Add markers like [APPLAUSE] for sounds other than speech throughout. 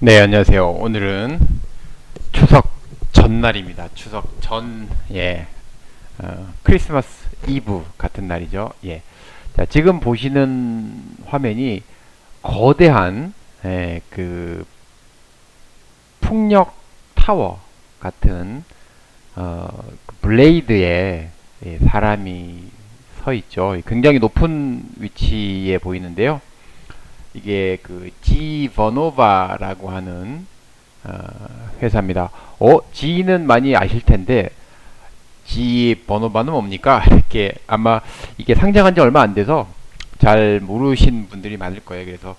네, 안녕하세요. 오늘은 추석 전날입니다. 추석 전, 예, 어, 크리스마스 이브 같은 날이죠. 예. 자, 지금 보시는 화면이 거대한, 예, 그, 풍력 타워 같은, 어, 그 블레이드에 예, 사람이 서 있죠. 굉장히 높은 위치에 보이는데요. 이게 그 G 버노바라고 하는 어, 회사입니다. 어, G는 많이 아실 텐데 G 버노바는 뭡니까? [LAUGHS] 이렇게 아마 이게 상장한 지 얼마 안 돼서 잘 모르신 분들이 많을 거예요. 그래서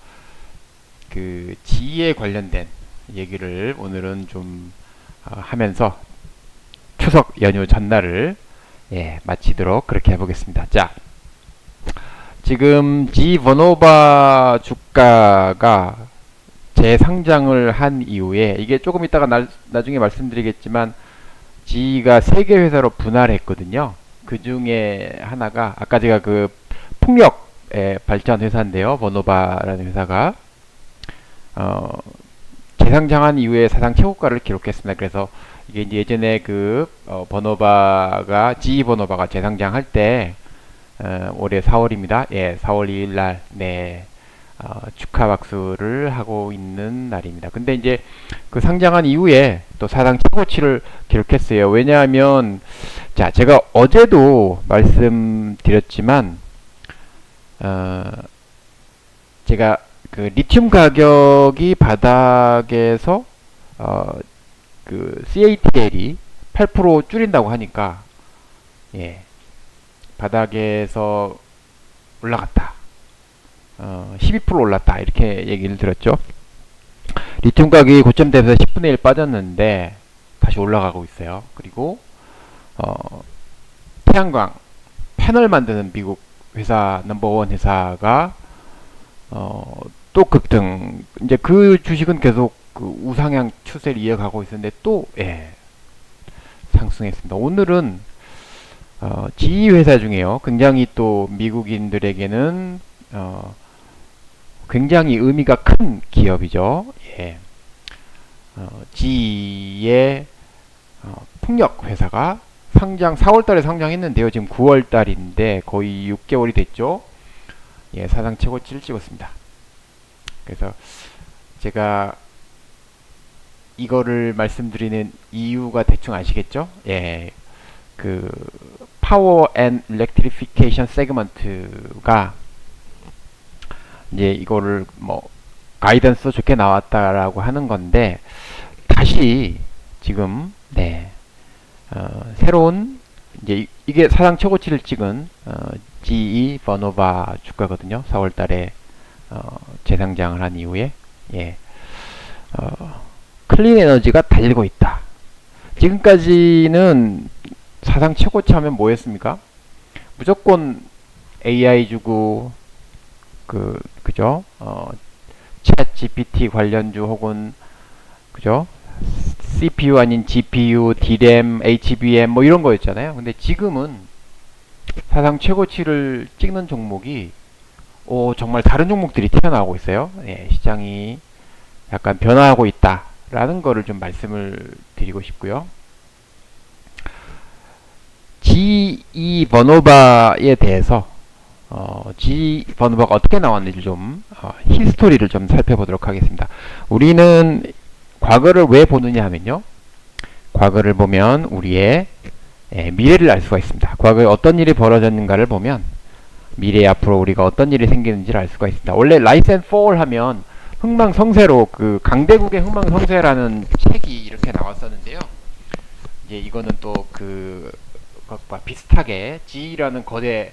그 G에 관련된 얘기를 오늘은 좀 어, 하면서 추석 연휴 전날을 예, 마치도록 그렇게 해보겠습니다. 자, 지금 G 버노바 주가가 재상장을 한 이후에 이게 조금 이따가 나, 나중에 말씀드리겠지만 G가 세 개 회사로 분할했거든요. 그 중에 하나가 아까 제가 그 풍력의 발전 회사인데요. 버노바라는 회사가 어, 재상장한 이후에 사상 최고가를 기록했습니다. 그래서 이게 예전에 그 어, 버노바가 G 버노바가 재상장할 때 어, 올해 4월입니다. 예, 4월 2일 날, 네, 어, 축하 박수를 하고 있는 날입니다. 근데 이제 그 상장한 이후에 또 사상 최고치를 기록했어요. 왜냐하면, 자, 제가 어제도 말씀드렸지만, 어, 제가 그 리튬 가격이 바닥에서, 어, 그 CATL이 8% 줄인다고 하니까, 예, 바닥에서 올라갔다. 어, 12% 올랐다. 이렇게 얘기를 들었죠. 리튬 가격이 고점대에서 10분의 1 빠졌는데 다시 올라가고 있어요. 그리고 어, 태양광 패널 만드는 미국 회사 넘버원 회사가 어, 또 급등. 이제 그 주식은 계속 그 우상향 추세를 이어가고 있었는데 또 예, 상승했습니다. 오늘은 어, GE 회사 중에요. 굉장히 또 미국인들에게는 어, 굉장히 의미가 큰 기업이죠. 예. 어, GE의 어, 풍력 회사가 상장 4월달에 상장했는데요. 지금 9월달인데 거의 6개월이 됐죠. 예, 사상 최고치를 찍었습니다. 그래서 제가 이거를 말씀드리는 이유가 대충 아시겠죠? 예, 그 파워 앤 일렉트리피케이션 세그먼트가 이제 이거를 뭐 가이던스 좋게 나왔다라고 하는 건데 다시 지금 네 어, 새로운 이제 이- 이게 사상 최고치를 찍은 어, GE 버노바 주가거든요. 4월달에 어, 재상장을 한 이후에 예 어, 클린 에너지가 달리고 있다. 지금까지는 사상 최고치 하면 뭐였습니까? 무조건 AI 주고 그 그죠? 어, 챗 GPT 관련주 혹은 그죠? CPU 아닌 GPU, DRAM, HBM 뭐 이런 거였잖아요. 근데 지금은 사상 최고치를 찍는 종목이 오, 정말 다른 종목들이 태어나고 있어요. 예, 시장이 약간 변화하고 있다라는 거를 좀 말씀을 드리고 싶고요. G2 버노바에 대해서 어, G 버노바가 어떻게 나왔는지 좀 어, 히스토리를 좀 살펴보도록 하겠습니다. 우리는 과거를 왜 보느냐 하면요. 과거를 보면 우리의 예, 미래를 알 수가 있습니다. 과거에 어떤 일이 벌어졌는가를 보면 미래에 앞으로 우리가 어떤 일이 생기는지를 알 수가 있습니다. 원래 앤폴 하면 흥망성쇠로 그 강대국의 흥망성쇠라는 책이 이렇게 나왔었는데요. 이제 이거는 또 그 것과 비슷하게 G라는 거대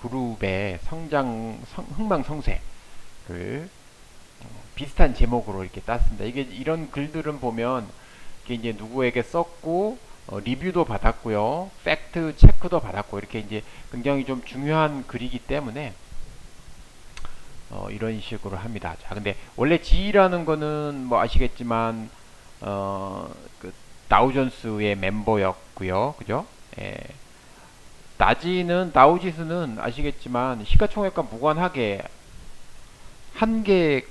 그룹의 성장 성, 흥망성쇠를 어, 비슷한 제목으로 이렇게 땄습니다. 이게 이런 글들은 보면 이게 이제 누구에게 썼고 어, 리뷰도 받았고요, 팩트 체크도 받았고 이렇게 이제 굉장히 좀 중요한 글이기 때문에 어, 이런 식으로 합니다. 자, 근데 원래 G라는 거는 뭐 아시겠지만 어, 그 다우존스의 멤버였고요, 그죠? 예. 나지는 다우지수는 아시겠지만 시가총액과 무관하게 한 개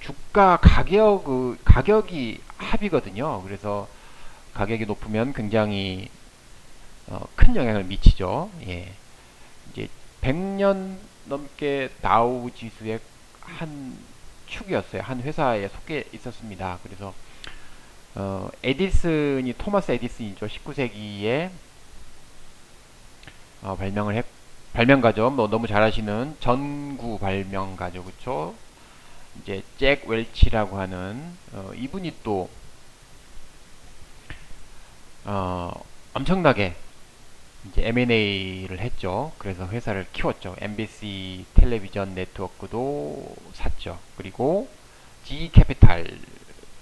주가 가격 그 가격이 합이거든요. 그래서 가격이 높으면 굉장히 어, 큰 영향을 미치죠. 예. 이제 100년 넘게 다우 지수의 한 축이었어요. 한 회사에 속해 있었습니다. 그래서 어, 에디슨이 토마스 에디슨이죠. 19세기에 어, 발명을 했 발명가죠. 뭐 너무 잘 아시는 전구 발명가죠. 그렇죠? 이제 잭 웰치라고 하는 어, 이분이 또 어, 엄청나게 이제 M&A를 했죠. 그래서 회사를 키웠죠. MBC 텔레비전 네트워크도 샀죠. 그리고 G 캐피탈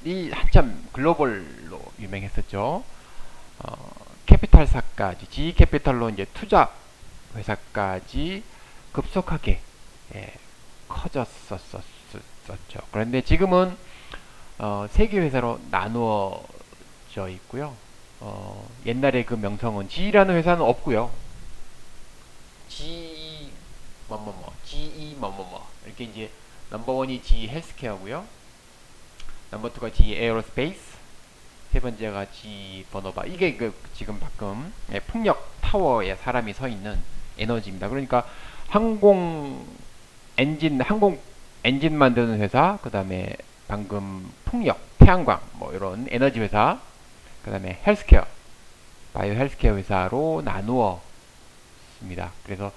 이 한참 글로벌로 유명했었죠. 어, 캐피탈사까지 G 캐피탈로 이제 투자 회사까지 급속하게 예, 커졌었었죠. 그런데 지금은 어, 세개 회사로 나누어져 있고요. 어, 옛날에 그 명성은 G라는 회사는 없고요. G 뭐뭐뭐, GE 뭐뭐뭐 이렇게 이제 넘버 원이 G 헬스케어고요. 넘버 투가 G 에어로스페이스, 세 번째가 G 버너바. 이게 그 지금 방금 예, 풍력 타워에 사람이 서 있는 에너지입니다. 그러니까 항공 엔진 항공 엔진 만드는 회사, 그 다음에 방금 풍력, 태양광 뭐 이런 에너지 회사, 그 다음에 헬스케어, 바이오 헬스케어 회사로 나누었습니다. 그래서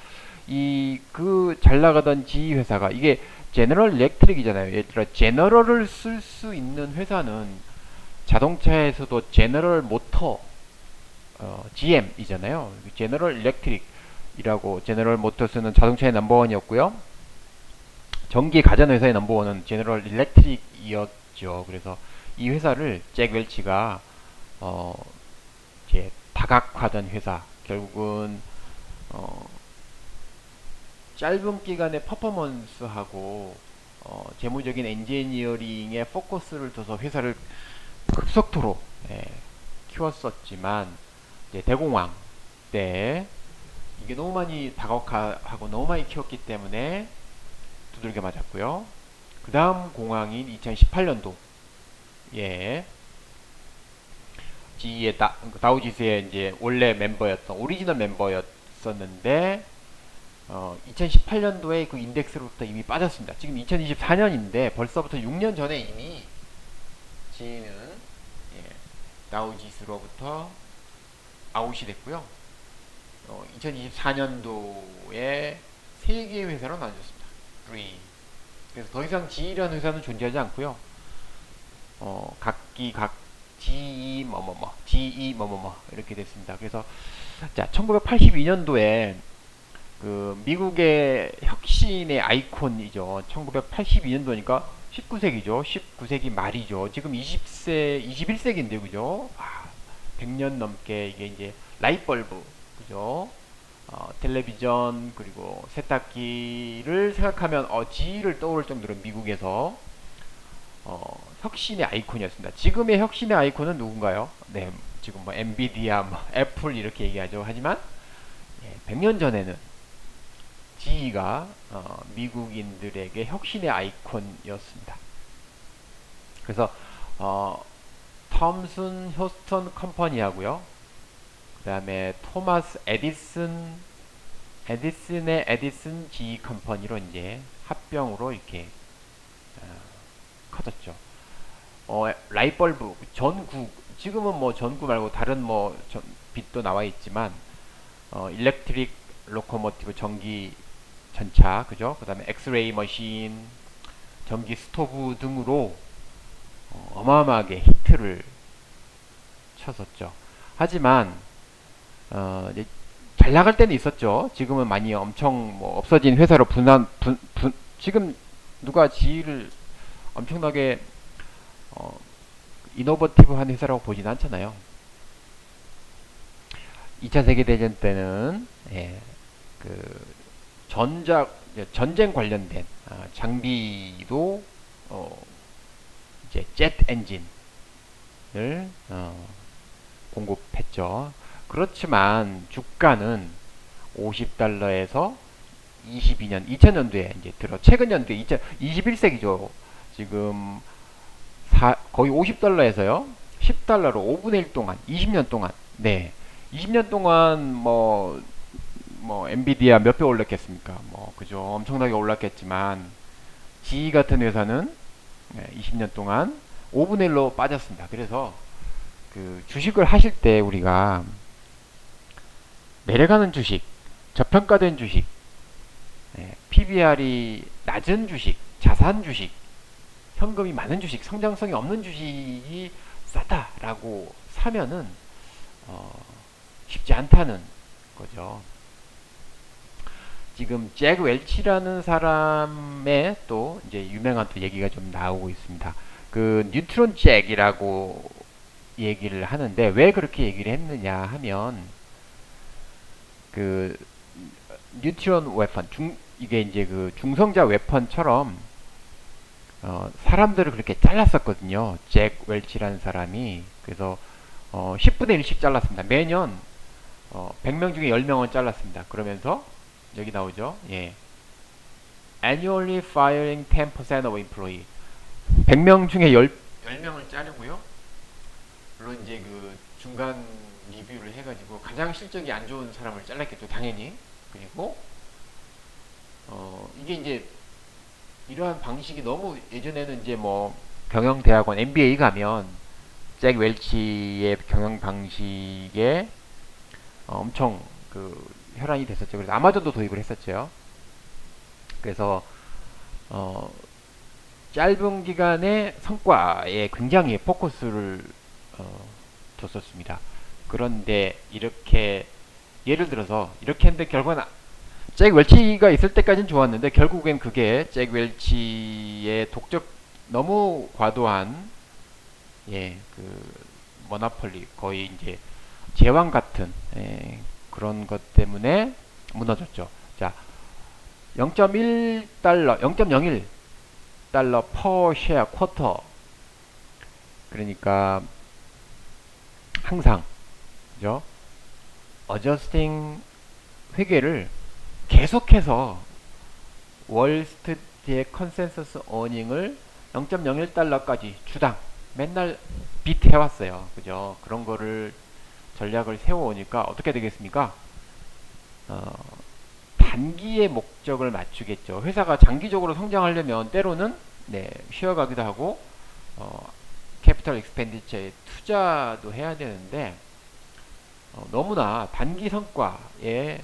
이 그 잘 나가던 G 회사가 이게 제너럴 일렉트릭이잖아요. 예를 들어 제너럴을 쓸 수 있는 회사는 자동차에서도 제너럴 모터 어, GM이잖아요. 제너럴 일렉트릭이라고 제너럴 모터스는 자동차의 넘버원이었고요. 전기 가전 회사의 넘버원은 제너럴 일렉트릭이었죠. 그래서 이 회사를 잭 웰치가 어, 이제 다각화된 회사 결국은 어, 짧은 기간의 퍼포먼스하고 어, 재무적인 엔지니어링에 포커스를 둬서 회사를 급속도로 예, 키웠었지만 대공황 때 이게 너무 많이 다각화하고 너무 많이 키웠기 때문에 두들겨 맞았고요. 그 다음 공황인 2018년도 예 G의 다, 다우지수의 이제 원래 멤버였던 오리지널 멤버였었는데 어, 2018년도에 그 인덱스로부터 이미 빠졌습니다. 지금 2024년인데 벌써부터 6년 전에 이미 G는 예, 다우지수로부터 아웃이 됐고요. 어, 2024년도에 세 개의 회사로 나눠졌습니다. 3. 그래서 더 이상 G라는 회사는 존재하지 않고요. 어, 각기 각 GE 뭐뭐뭐, GE 뭐뭐뭐 이렇게 됐습니다. 그래서 자, 1982년도에 그 미국의 혁신의 아이콘이죠. 1982년도니까 19세기죠. 19세기 말이죠. 지금 20세, 21세기인데 그죠? 아, 100년 넘게 이게 이제 라이트벌브 그죠? 어, 텔레비전 그리고 세탁기를 생각하면 어, G를 떠오를 정도로 미국에서 어, 혁신의 아이콘이었습니다. 지금의 혁신의 아이콘은 누군가요? 네, 지금 뭐 엔비디아, 뭐 애플 이렇게 얘기하죠. 하지만 예, 100년 전에는 GE가 어, 미국인들에게 혁신의 아이콘이었습니다. 그래서 어, 톰슨 효스턴 컴퍼니하고요. 그 다음에 토마스 에디슨 에디슨의 에디슨 G 컴퍼니로 이제 합병으로 이렇게 어, 커졌죠. 어, 라이벌브 전구 지금은 뭐 전구 말고 다른 뭐 전, 빛도 나와 있지만 어, 일렉트릭 로코모티브 전기 전차 그죠? 그 다음에 엑스레이 머신 전기 스토브 등으로 어, 어마어마하게 히트를 쳤었죠. 하지만 어, 잘 나갈 때는 있었죠. 지금은 많이 엄청 뭐 없어진 회사로 분한 분, 분 지금 누가 지위를 엄청나게 어, 이노버티브한 회사라고 보진 않잖아요. 2차 세계대전 때는 예, 그 전자 전쟁 관련된 아, 장비도 어, 이제 젯 엔진을 어, 공급했죠. 그렇지만 주가는 50달러에서 22년 2000년도에 이제 들어 최근 연도에 21세기죠. 지금 사- 거의 50달러에서요. 10달러로 5분의 1 동안 20년 동안 네 20년 동안 뭐 뭐 엔비디아 몇 배 올랐겠습니까? 뭐 그죠 엄청나게 올랐겠지만 GE 같은 회사는 네, 20년 동안 5분의 1로 빠졌습니다. 그래서 그 주식을 하실 때 우리가 내려가는 주식, 저평가된 주식, PBR이 낮은 주식, 자산 주식, 현금이 많은 주식, 성장성이 없는 주식이 싸다라고 사면은 어, 쉽지 않다는 거죠. 지금 잭 웰치라는 사람의 또 이제 유명한 또 얘기가 좀 나오고 있습니다. 그 뉴트론 잭이라고 얘기를 하는데 왜 그렇게 얘기를 했느냐 하면 그 뉴트론 웨펀 중 이게 이제 그 중성자 웨펀처럼 어, 사람들을 그렇게 잘랐었거든요. 잭 웰치라는 사람이 그래서 어, 10분의 1씩 잘랐습니다. 매년 어, 100명 중에 10명은 잘랐습니다. 그러면서 여기 나오죠. 예. annually firing 10% of employee. 100명 중에 10, 10명을 자르고요. 물론 이제 그 중간 리뷰를 해가지고 가장 실적이 안 좋은 사람을 잘랐겠죠. 당연히. 그리고 어, 이게 이제 이러한 방식이 너무 예전에는 이제 뭐 경영대학원 MBA 가면 잭 웰치의 경영 방식에 어, 엄청 그 혈안이 됐었죠. 그래서 아마존도 도입을 했었죠. 그래서 어, 짧은 기간의 성과에 굉장히 포커스를 어, 뒀었습니다. 그런데 이렇게 예를 들어서 이렇게 했는데 결국은 잭 웰치가 있을 때까지는 좋았는데 결국엔 그게 잭 웰치의 독적 너무 과도한 예그 모나폴리 거의 이제 제왕 같은 예, 그런 것 때문에 무너졌죠. 자, 0.1달러, 0.01 달러 퍼 쉐어 쿼터. 그러니까 항상 그죠? 어저스팅 회계를 계속해서 월스트리트의 컨센서스 어닝을 0.01달러까지 주당 맨날 비트 해왔어요. 그죠? 그런 거를 전략을 세워오니까 어떻게 되겠습니까? 어, 단기의 목적을 맞추겠죠. 회사가 장기적으로 성장하려면 때로는 네, 쉬어가기도 하고 어, 캐피털 익스펜디처에 투자도 해야 되는데 어, 너무나 단기 성과에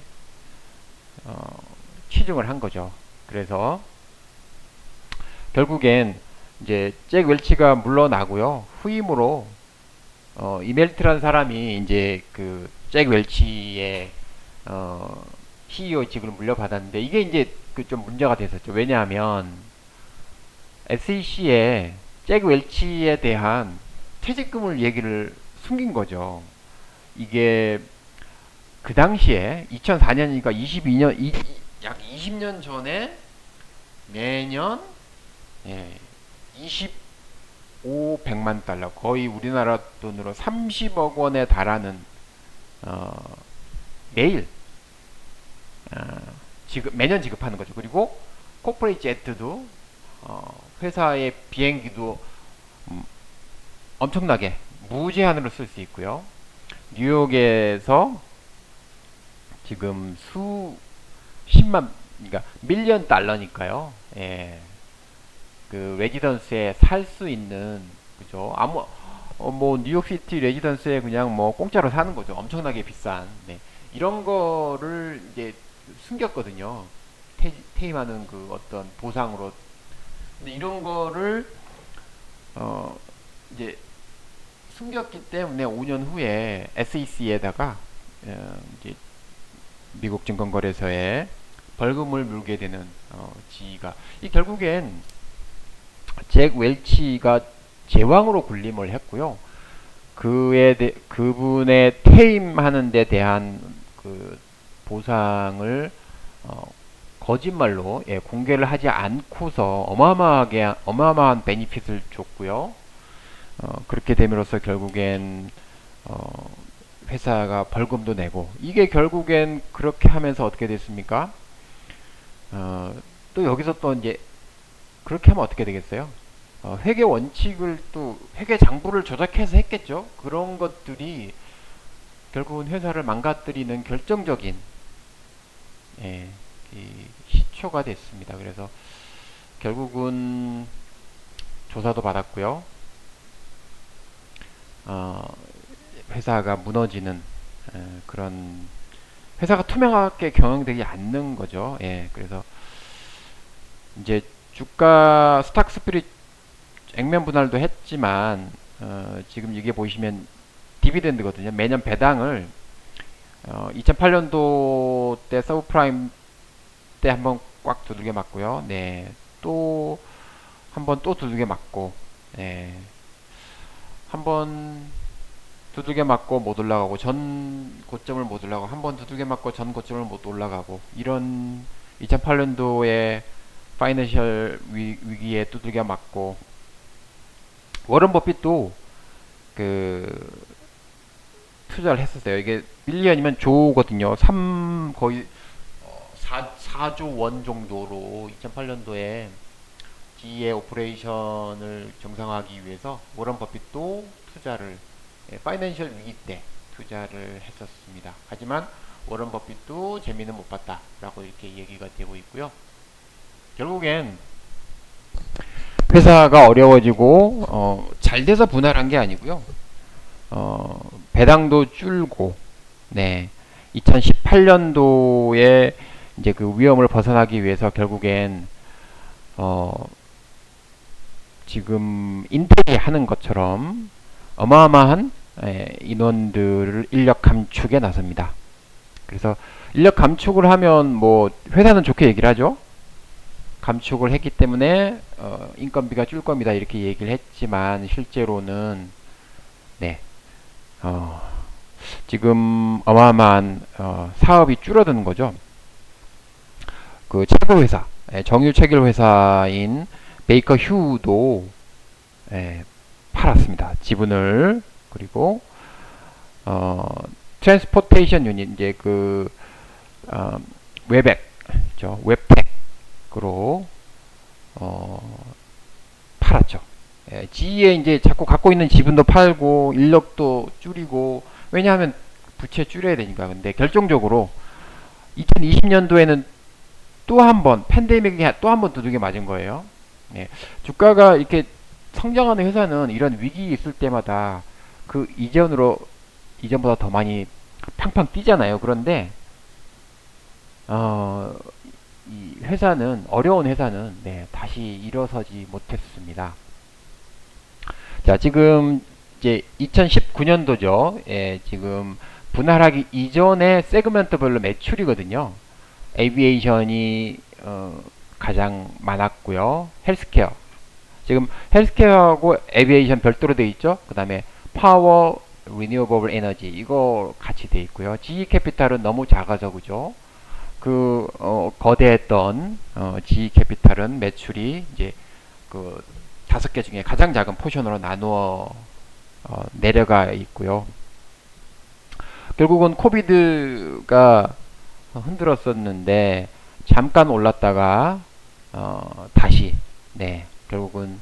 어, 치중을 한 거죠. 그래서 결국엔 이제 잭 웰치가 물러나고요. 후임으로 어, 이멜트라는 사람이 이제 그 잭 웰치의 어, CEO직을 물려받았는데 이게 이제 그 좀 문제가 됐었죠. 왜냐하면 SEC에 잭 웰치에 대한 퇴직금을 얘기를 숨긴 거죠. 이게 그 당시에 2004년이니까 22년 이, 약 20년 전에 매년 예, 2500만 달러 거의 우리나라 돈으로 30억 원에 달하는 어, 매일 어, 지급 매년 지급하는 거죠. 그리고 코퍼레이트 제트도 어, 회사의 비행기도 음, 엄청나게 무제한으로 쓸 수 있고요. 뉴욕에서 지금 수 10만 그러니까 밀리언 달러니까요. 예. 그 레지던스에 살 수 있는 그죠? 아무 어, 뭐 뉴욕시티 레지던스에 그냥 뭐 공짜로 사는 거죠. 엄청나게 비싼. 네. 이런 거를 이제 숨겼거든요. 퇴, 퇴임하는 그 어떤 보상으로. 근데 이런 거를 어 이제 숨겼기 때문에 5년 후에 SEC에다가 어, 이제 미국 증권거래소에 벌금을 물게 되는 어, 지가 이 결국엔 잭 웰치가 제왕으로 군림을 했고요. 그에 대, 그분의 퇴임하는 데 대한 그 보상을 어, 거짓말로 예, 공개를 하지 않고서 어마어마하게 어마어마한 베니핏을 줬고요. 어, 그렇게 됨으로써 결국엔 어, 회사가 벌금도 내고 이게 결국엔 그렇게 하면서 어떻게 됐습니까? 어, 또 여기서 또 이제 그렇게 하면 어떻게 되겠어요? 어, 회계 원칙을 또 회계 장부를 조작해서 했겠죠. 그런 것들이 결국은 회사를 망가뜨리는 결정적인 예, 이 시초가 됐습니다. 그래서 결국은 조사도 받았고요. 어, 회사가 무너지는 에, 그런 회사가 투명하게 경영되지 않는 거죠. 예, 그래서 이제 주가 스탁 스프릿 액면 분할도 했지만 어, 지금 이게 보시면 디비덴드거든요. 매년 배당을 어, 2008년도 때 서브프라임 때 한번 꽉 두들겨 맞고요. 네, 또 한번 또 두들겨 맞고, 네, 한번 두들겨 맞고 못 올라가고 전 고점을 못 올라가고 한 번 두들겨 맞고 전 고점을 못 올라가고 이런 2008년도에 파이낸셜 위, 위기에 두들겨 맞고 워런 버핏도 그 투자를 했었어요. 이게 밀리언이면 조거든요. 3 거의 어, 4, 4조 원 정도로 2008년도에 G의 오퍼레이션을 정상화하기 위해서 워런 버핏도 투자를 예, 파이낸셜 위기 때 투자를 했었습니다. 하지만 워런 버핏도 재미는 못 봤다라고 이렇게 얘기가 되고 있고요. 결국엔 회사가 어려워지고 어, 잘 돼서 분할한 게 아니고요. 어, 배당도 줄고 네. 2018년도에 이제 그 위험을 벗어나기 위해서 결국엔 어, 지금 인텔이 하는 것처럼 어마어마한 예, 인원들을 인력 감축에 나섭니다. 그래서 인력 감축을 하면 뭐 회사는 좋게 얘기를 하죠. 감축을 했기 때문에 어, 인건비가 줄 겁니다. 이렇게 얘기를 했지만 실제로는 네. 어, 지금 어마어마한 어, 사업이 줄어드는 거죠. 그 체결 회사, 예, 정유 체결 회사인 베이커 휴도 예, 팔았습니다. 지분을 그리고 어, 트랜스포테이션 유닛 이제 그 어, 웨벡, 저웹 텍으로 어, 팔았죠. 예, G에 이제 자꾸 갖고 있는 지분도 팔고 인력도 줄이고 왜냐하면 부채 줄여야 되니까. 근데 결정적으로 2020년도에는 또 한 번 팬데믹이 또 한 번 두들겨 맞은 거예요. 예, 주가가 이렇게 성장하는 회사는 이런 위기 있을 때마다 그 이전으로 이전보다 더 많이 팡팡 뛰잖아요. 그런데 어, 이 회사는 어려운 회사는 네, 다시 일어서지 못했습니다. 자, 지금 이제 2019년도죠. 예, 지금 분할하기 이전에 세그먼트별로 매출이거든요. 에비에이션이 어, 가장 많았고요. 헬스케어. 지금 헬스케어하고 에비에이션 별도로 되어 있죠. 그 다음에 파워, 리뉴어버블 에너지 이거 같이 되어 있고요. GE 캐피탈은 너무 작아서 그죠. 그 어, 거대했던 어, GE 캐피탈은 매출이 이제 그 다섯 개 중에 가장 작은 포션으로 나누어 어, 내려가 있고요. 결국은 코비드가 흔들었었는데 잠깐 올랐다가 어, 다시 네 결국은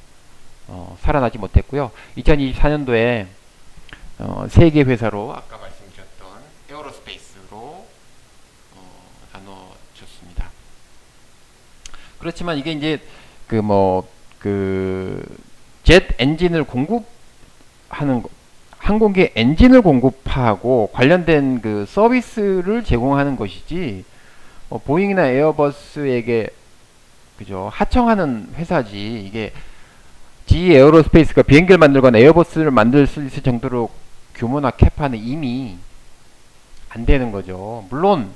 어, 살아나지 못했고요. 2024년도에 어, 세계 회사로 아까 말씀드렸던 에어로스페이스로 어, 나눠졌습니다. 그렇지만 이게 이제 그 뭐 그젯 엔진을 공급하는 거, 항공기 엔진을 공급하고 관련된 그 서비스를 제공하는 것이지 어, 보잉이나 에어버스에게 그죠 하청하는 회사지 이게 GE 에어로스페이스가 비행기를 만들거나 에어버스를 만들 수 있을 정도로 규모나 캐파는 이미 안 되는 거죠. 물론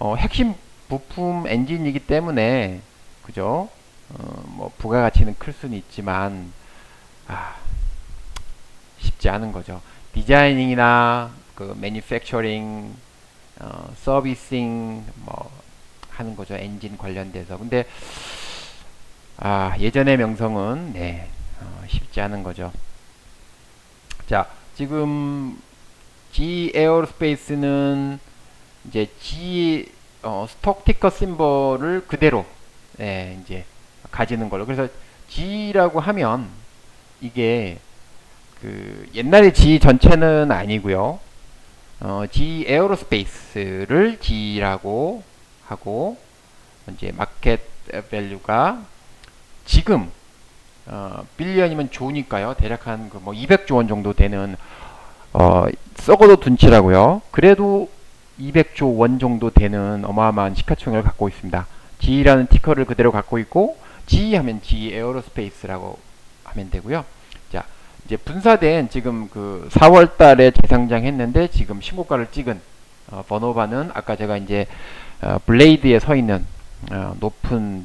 어, 핵심 부품 엔진이기 때문에 그죠? 어, 뭐 부가가치는 클 수는 있지만 아, 쉽지 않은 거죠. 디자이닝이나 그 매니팩처링, 어, 서비싱 뭐 하는 거죠. 엔진 관련돼서. 근데 아, 예전의 명성은 네. 어, 쉽지 않은 거죠. 자, 지금 G 에어로스페이스는 이제 G 어, 스톡 티커 심볼을 그대로 예, 이제 가지는 걸로. 그래서 G라고 하면 이게 그 옛날에 G 전체는 아니고요. 어, G 에어로스페이스를 G라고 하고 이제 마켓 밸류가 지금 어, 빌리언이면 좋으니까요. 대략 한 그 뭐 200조 원 정도 되는 어, 썩어도 둔치라고요. 그래도 200조 원 정도 되는 어마어마한 시가총액을 갖고 있습니다. G라는 티커를 그대로 갖고 있고 G 하면 G 에어로스페이스라고 하면 되고요. 자, 이제 분사된 지금 그 4월 달에 재상장 했는데 지금 신고가를 찍은 어, 번호바는 아까 제가 이제 어, 블레이드에 서 있는 어, 높은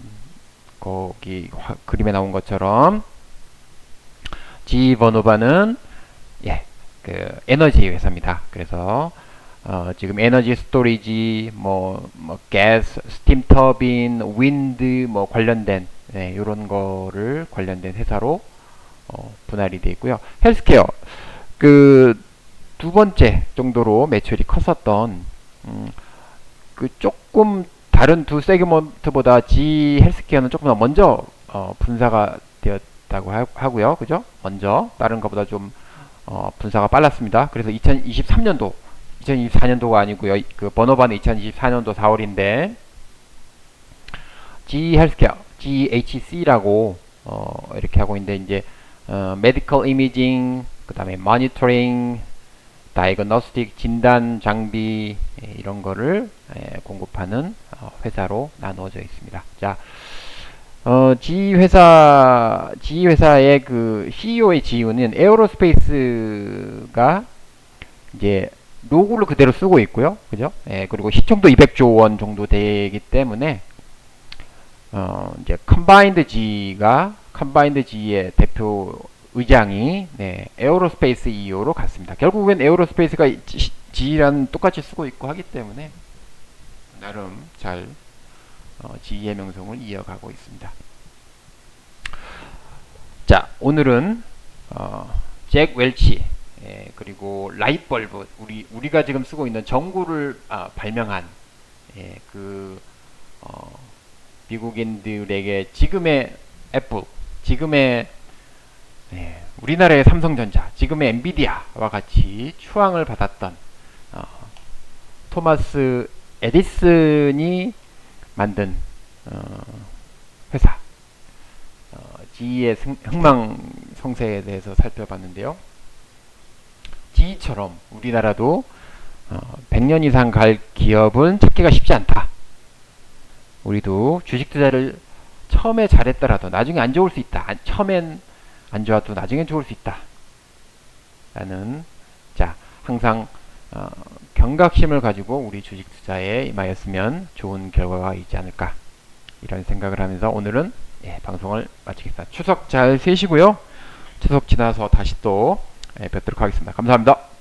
거기 화- 그림에 나온 것처럼 G 번호바는 예, 그 에너지 회사입니다. 그래서 어, 지금 에너지 스토리지, 뭐, 뭐, 가스, 스팀 터빈, 윈드, 뭐, 관련된, 네, 이런 거를 관련된 회사로, 어, 분할이 되어 있고요. 헬스케어, 그, 두 번째 정도로 매출이 컸었던, 음, 그, 조금, 다른 두 세그먼트보다 G 헬스케어는 조금 더 먼저, 어, 분사가 되었다고 하, 하고요. 그죠? 먼저, 다른 것보다 좀, 어, 분사가 빨랐습니다. 그래서 2023년도, 2024년도가 아니고요. 그 번호반은 2024년도 4월인데 G 헬스케어, GHC라고 어, 이렇게 하고 있는데 이제 어, 메디컬 이미징, 그다음에 모니터링, 다이그노스틱 진단 장비 예, 이런 거를 예, 공급하는 어, 회사로 나누어져 있습니다. 자, 어, G 회사, G 회사의 그 CEO의 지위는 에어로스페이스가 이제 로고를 그대로 쓰고 있고요. 그죠? 예, 그리고 시총도 200조 원 정도 되기 때문에 어, 이제 컴바인드 G가 컴바인드 G의 대표 의장이 네, 에어로스페이스 EO로 갔습니다. 결국엔 에어로스페이스가 G- G라는 똑같이 쓰고 있고 하기 때문에 나름 잘 어, G의 명성을 이어가고 있습니다. 자, 오늘은 어, 잭 웰치 예, 그리고 라이트 벌브 우리 우리가 지금 쓰고 있는 전구를 아, 발명한 예, 그 어, 미국인들에게 지금의 애플, 지금의 예, 우리나라의 삼성전자, 지금의 엔비디아와 같이 추앙을 받았던 어, 토마스 에디슨이 만든 어, 회사 어, GE의 승- 흥망성쇠에 대해서 살펴봤는데요. GE처럼 우리나라도 어, 100년 이상 갈 기업은 찾기가 쉽지 않다. 우리도 주식 투자를 처음에 잘했더라도 나중에 안 좋을 수 있다. 안- 처음엔 안 좋아도 나중에 좋을 수 있다. 라는 자 항상 어, 경각심을 가지고 우리 주식 투자에 임하였으면 좋은 결과가 있지 않을까 이런 생각을 하면서 오늘은 예, 방송을 마치겠습니다. 추석 잘 세시고요. 추석 지나서 다시 또 예, 뵙도록 하겠습니다. 감사합니다.